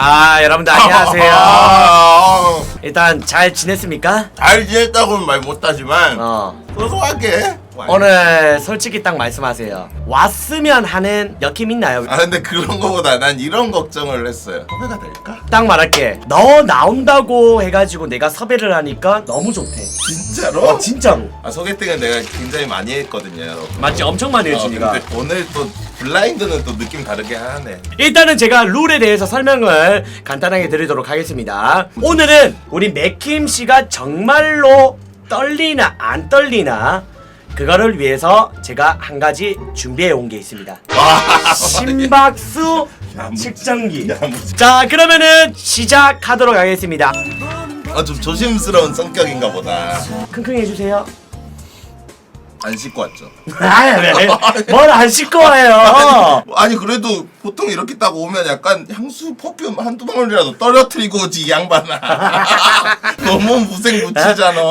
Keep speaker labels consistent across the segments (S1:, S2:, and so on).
S1: 아 여러분들 안녕하세요.
S2: 아,
S1: 일단 잘 지냈습니까?
S2: 잘 지냈다고는 말 못하지만
S1: 어.
S2: 소소하게
S1: 오늘 솔직히 딱 말씀하세요. 왔으면 하는 느낌 있나요?
S2: 아 근데 그런 거보다 난 이런 걱정을 했어요 섭외가 될까?
S1: 딱 말할게. 너 나온다고 해가지고 내가 섭외를 하니까 너무 좋대.
S2: 진짜로?
S1: 어 진짜로.
S2: 아 소개팅은 내가 굉장히 많이 했거든요
S1: 맞지 엄청 많이
S2: 어,
S1: 해주니까.
S2: 근데 오늘 또 블라인드는 또 느낌 다르게 하네
S1: 일단은 제가 룰에 대해서 설명을 간단하게 드리도록 하겠습니다. 오늘은 우리 맥킴 씨가 정말로 떨리나 안 떨리나 그거를 위해서 제가 한 가지 준비해 온 게 있습니다.
S2: 와
S1: 심박수
S2: 야,
S1: 측정기. 자 그러면은 시작하도록 하겠습니다.
S2: 아, 좀 조심스러운 성격인가 보다
S1: 킁킁 해주세요.
S2: 안 씻고 왔죠
S1: 아왜뭘안 씻고 와요?
S2: 아니 그래도 보통 이렇게 딱 오면 약간 향수 퍼퓸 한두 방울이라도 떨어뜨리고 오지 이 양반아 너무 무생 묻히잖아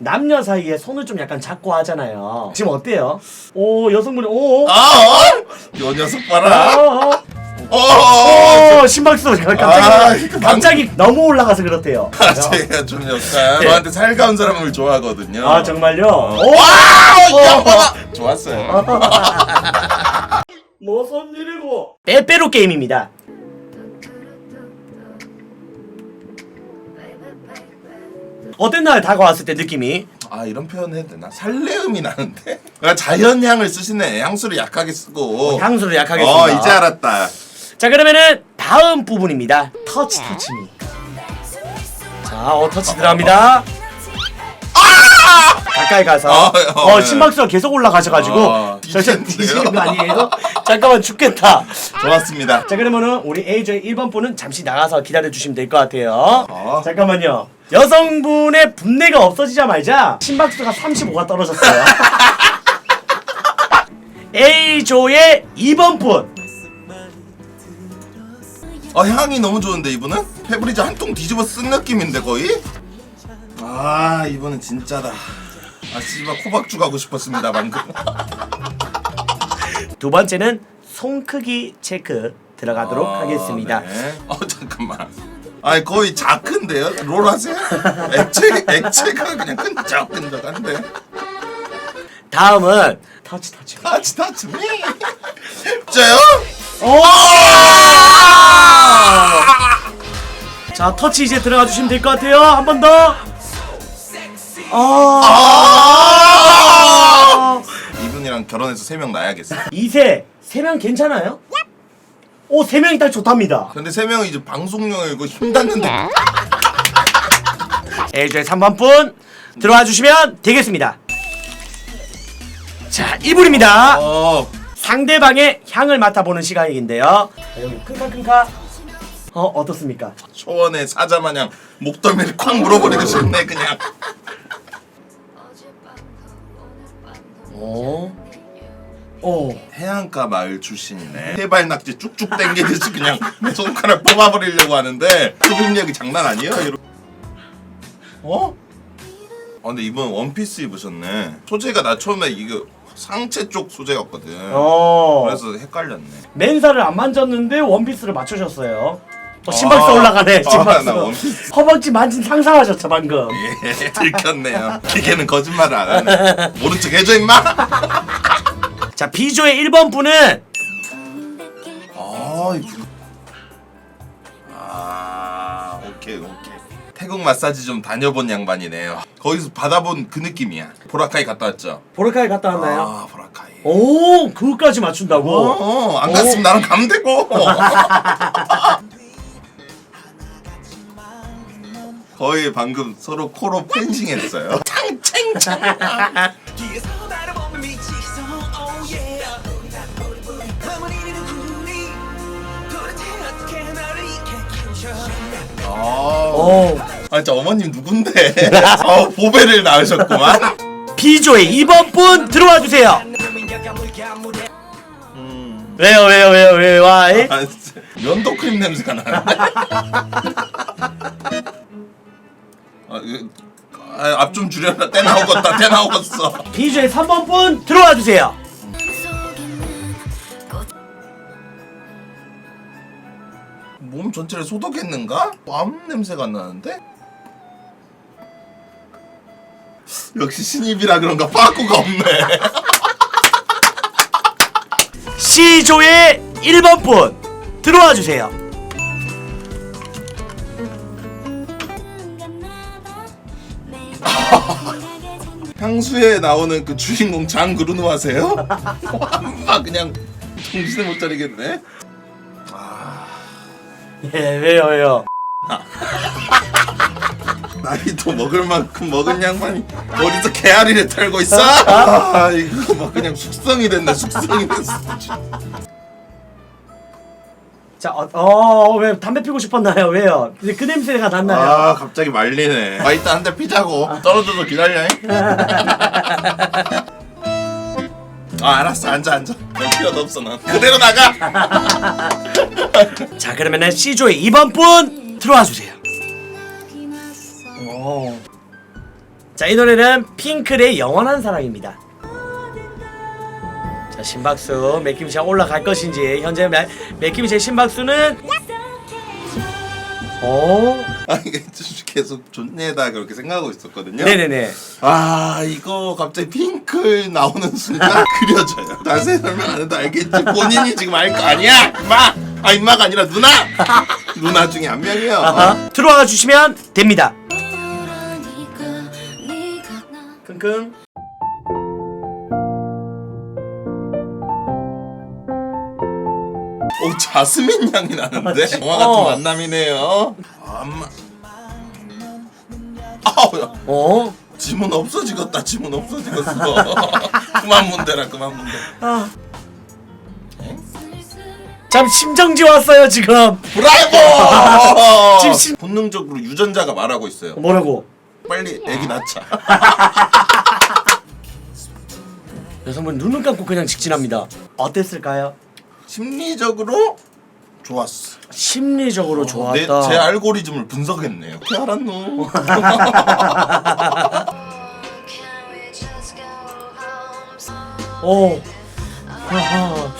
S1: 남녀 사이에 손을 좀 약간 잡고 하잖아요. 지금 어때요? 오 여성분이 오.
S2: 아, 어? 요 녀석 봐라.
S1: 어,
S2: 어,
S1: 어, 어, 심박수 갑자기
S2: 아, 이거
S1: 갑자기 너무 올라가서 그렇대요.
S2: 아, 제가 좀 약간 저한테 살가운 사람을 좋아하거든요.
S1: 아 정말요? 오!
S2: 와, 이
S1: 어.
S2: 양반아. 좋았어요.
S1: 무슨 일이고? 빼빼로 게임입니다. 어땠나요? 다가왔을 때 느낌이?
S2: 아 이런 표현 해도 되나? 살레음이 나는데. 그러니까 자연향을 쓰시네. 향수를 약하게 쓰고.
S1: 향수를 약하게
S2: 어
S1: 씁니다.
S2: 이제 알았다.
S1: 자 그러면은 다음 부분입니다. 터치 터치미. 자, 어 터치 들어갑니다. 가까이 가서
S2: 아! 어,
S1: 어,
S2: 네.
S1: 심박수가 계속 올라가셔가지고
S2: 어,
S1: 절대? 뒤지는 거 아니에요? 잠깐만 죽겠다.
S2: 좋았습니다.
S1: 자 그러면은 우리 A조의 1번 분은 잠시 나가서 기다려 주시면 될 것 같아요.
S2: 어.
S1: 잠깐만요. 여성분의 분내가 없어지자마자 심박수가 35가 떨어졌어요. A조의 2번 분.
S2: 어 향이 너무 좋은데 이분은? 페브리즈 한 통 뒤집어 쓴 느낌인데 거의? 아 이분은 진짜다. 아 씨발 코박주 가고 싶었습니다 방금.
S1: 두 번째는 손 크기 체크 들어가도록
S2: 아,
S1: 하겠습니다.
S2: 네. 어 잠깐만. 아니 거의 자크인데요? 롤 하세요? 액체 액체가 그냥 끈적끈적한데.
S1: 다음은 터치 터치.
S2: 타치 미. 진짜요?
S1: 오! 자 터치 이제 들어가 주시면 될 것 같아요. 한 번 더. 아.
S2: 아. 이분이랑 결혼해서 세 명 낳아야겠어.
S1: 2세 3명 괜찮아요? 오, 3명이 딱 좋답니다.
S2: 근데 세 명이 이제 방송용이고 힘 닿는데.
S1: A조의 3번 분 들어와 주시면 되겠습니다. 자, 이분입니다.
S2: 어.
S1: 상대방의 향을 맡아보는 시간인데요. 자, 여기 킁카킁카. 어, 어떻습니까?
S2: 초원의 사자 마냥 목덜미를 콱 물어버리고 싶네 그냥.
S1: 오. 오.
S2: 해안가 마을 출신이네. 해발 낙지 쭉쭉 당기듯이 그냥 손가락 뽑아버리려고 하는데 흡입력이 장난 아니에요? 이러... 어? 아 근데 이분 원피스 입으셨네. 소재가 나 처음에 이거 상체 쪽 소재 같거든.
S1: 어.
S2: 그래서 헷갈렸네.
S1: 맨살을 안 만졌는데 원피스를 맞추셨어요. 어, 심박수
S2: 아.
S1: 올라가네.
S2: 아,
S1: 심박수.
S2: 나 원피스.
S1: 허벅지 만진 상상하셨죠 방금.
S2: 예, 들켰네요. 기계는 거짓말을 안 하네. 모른 척 해줘 임마.
S1: 자 B조의 1번 분은
S2: 아, 이거. 아, 오케이, 오케이. 태국 마사지 좀 다녀본 양반이네요. 거기서 받아본 그 느낌이야. 보라카이 갔다 왔죠?
S1: 보라카이 갔다 왔나요?
S2: 아, 보라카이.
S1: 오 그거까지 맞춘다고?
S2: 어, 어, 안 갔으면 나랑 가면 되고. 거의 방금 서로 코로 펜싱했어요.
S3: 뒤에서 바라보면 미치겠어 oh yeah 가만히 있는 군이 도대체 어떻게 나를 이렇게 키우셔
S2: 아,
S1: 오
S2: 아, 진짜 어머님 누군데? 아, 보배를 낳으셨구만.
S1: B조의 2번 분 들어와 주세요.
S2: 음.
S1: 왜요 왜요 왜요 왜요 와? 이?
S2: 아, 진짜 면도 크림 냄새가 나는데. 아, 아, 앞좀 줄여라. 때 나오겠다. 때 나오겠어.
S1: B조의 3번 분 들어와 주세요.
S2: 몸 전체를 소독했는가? 암 냄새가 안 나는데? 역시 신입이라 그런가 빠꾸가 없네.
S1: C조의 1번 분 들어와 주세요.
S2: 향수에 나오는 그 주인공 장 그루노 하세요? 아 그냥 정신을 못 차리겠네.
S1: 예, 왜요, 왜요?
S2: 나이도 먹을 만큼 먹은 양반이 어디서 개아리를 털고 있어? 아 이거 막 그냥 숙성이 됐네 숙성이 됐어.
S1: 자, 어, 어, 왜 담배 피고 싶었나요? 왜요? 근데 그 냄새가 났나요?
S2: 아 갑자기 말리네. 아 이따 한대 피자고 떨어져서 기다려. 아 알았어 앉아 앉아. 별 필요도 없어 난. 그대로 나가.
S1: 자, 그러면은 C조의 2번 분 들어와 주세요. 오. 자, 이 노래는 핑클의 영원한 사랑입니다. 자, 심박수 맥킴 씨가 올라갈 것인지 현재 맥- 맥킴 씨의 심박수는 오.
S2: 아 이게 계속 존내다 그렇게 생각하고 있었거든요.
S1: 네네네.
S2: 아 이거 갑자기 핑클 나오는 순간 그려져요. 자세히 설명 안 해도 알겠지. 본인이 지금 알 거 아니야, 임마. 아 임마가 아니라 누나. 누나 중에 한 명이요.
S1: 아하. 들어와 주시면 됩니다. 킁킁.
S2: 오 자스민 향이 나는데. 영화 같은
S1: 어.
S2: 만남이네요. 엄마. 아우
S1: 어?
S2: 지문 없어지겠다. 지문 없어지겠어. 그만 문대라 그만 문대.
S1: 아. 참 심정지 왔어요 지금.
S2: 브라이버.
S1: 지금 심-
S2: 본능적으로 유전자가 말하고 있어요.
S1: 뭐라고?
S2: 빨리 애기 낳자.
S1: 여성분 눈을 감고 그냥 직진합니다. 어땠을까요?
S2: 심리적으로 좋았어.
S1: 심리적으로
S2: 내,
S1: 좋았다.
S2: 제 알고리즘을 분석했네요. 어떻게 알았노?
S1: 오. 아하.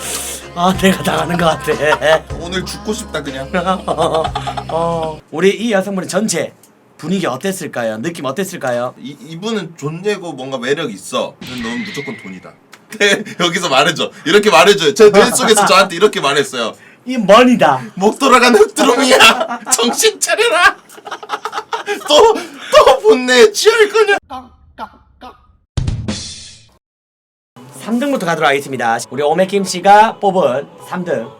S1: 아 내가 당하는 것 같아.
S2: 오늘 죽고 싶다 그냥.
S1: 어. 우리 이 여성분의 전체 분위기 어땠을까요? 느낌 어땠을까요?
S2: 이, 이분은 존재고 뭔가 매력 있어. 근데 넌 무조건 돈이다. 네, 여기서 말해줘. 이렇게 말해줘요. 제 뇌 속에서 저한테 이렇게 말했어요.
S1: 이 머니다.
S2: 목 돌아가는 흑두루미야. 정신 차려라. 또, 또 본내에 취할 거냐?
S1: 3등부터 가도록 하겠습니다. 우리 오메킴 씨가 뽑은 3등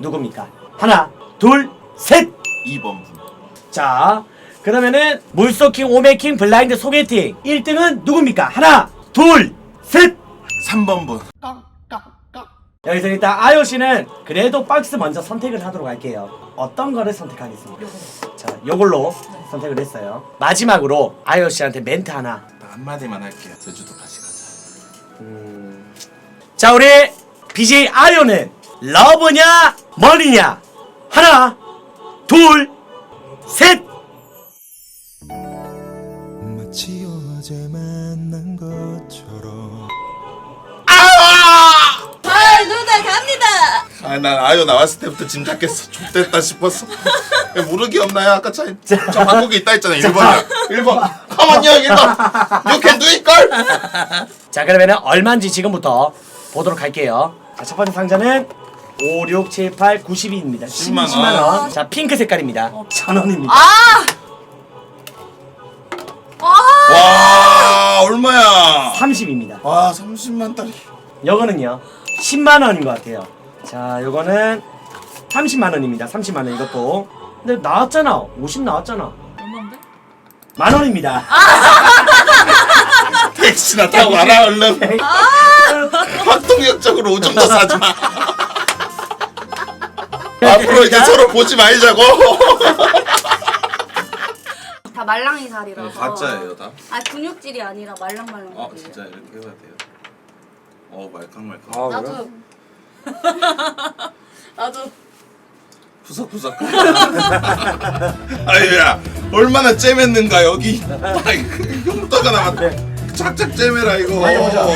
S1: 누굽니까? 하나, 둘, 셋.
S2: 2번 분.
S1: 자, 그러면은 물소킹 오메킹 블라인드 소개팅 1등은 누굽니까? 하나, 둘, 셋.
S2: 3번 분.
S1: 여기서 일단 아요 씨는 그래도 박스 먼저 선택을 하도록 할게요. 어떤 거를 선택하겠습니까? 자, 요걸로 선택을 했어요. 마지막으로 아요 씨한테 멘트 하나.
S2: 나 한마디만 할게요. 제주도 다시 가자.
S1: 자, 우리 BJ 아요는 러브냐, 머니냐? 하나, 둘, 셋.
S4: 아,
S2: 난 아유 나왔을 때부터 짐작했어. 족됐다 싶었어. 야, 모르기 없나요? 아까 차, 저 한국에 있다 했잖아. 1번이야. 1번. 컴온요, 1번. You can do it, girl.
S1: 자, 그러면은 얼마인지 지금부터 보도록 할게요. 자, 첫 번째 상자는 5, 6, 7, 8, 90입니다.
S2: 10만
S1: 10만
S2: 원.
S1: 원. 자, 핑크 색깔입니다. 천 원입니다.
S4: 아. 아.
S2: 와, 얼마야?
S1: 30입니다.
S2: 와, 30만 달이.
S1: 요거는요. 10만 원인 것 같아요. 자, 요거는 30만 원입니다. 30만 원 이것도. 근데 나왔잖아. 50 나왔잖아.
S4: 얼마인데?
S1: 만 원입니다.
S2: 택시나 타고 가라, 얼른. 5점 더 사지 마. 앞으로 이제 서로 보지 말자고.
S4: 다 말랑이 살이라서.
S2: 다.
S4: 아 근육질이 아니라 말랑말랑.
S2: 어, 진짜 이렇게 해야 돼요. 어, 말캉말캉.
S1: 아,
S4: 나도. 나도.
S2: 푸석푸석. 아유야, 얼마나 잼했는가 여기. 아이, 흉터가 남았네. 착착 잼해라 이거.
S1: 맞아, 맞아.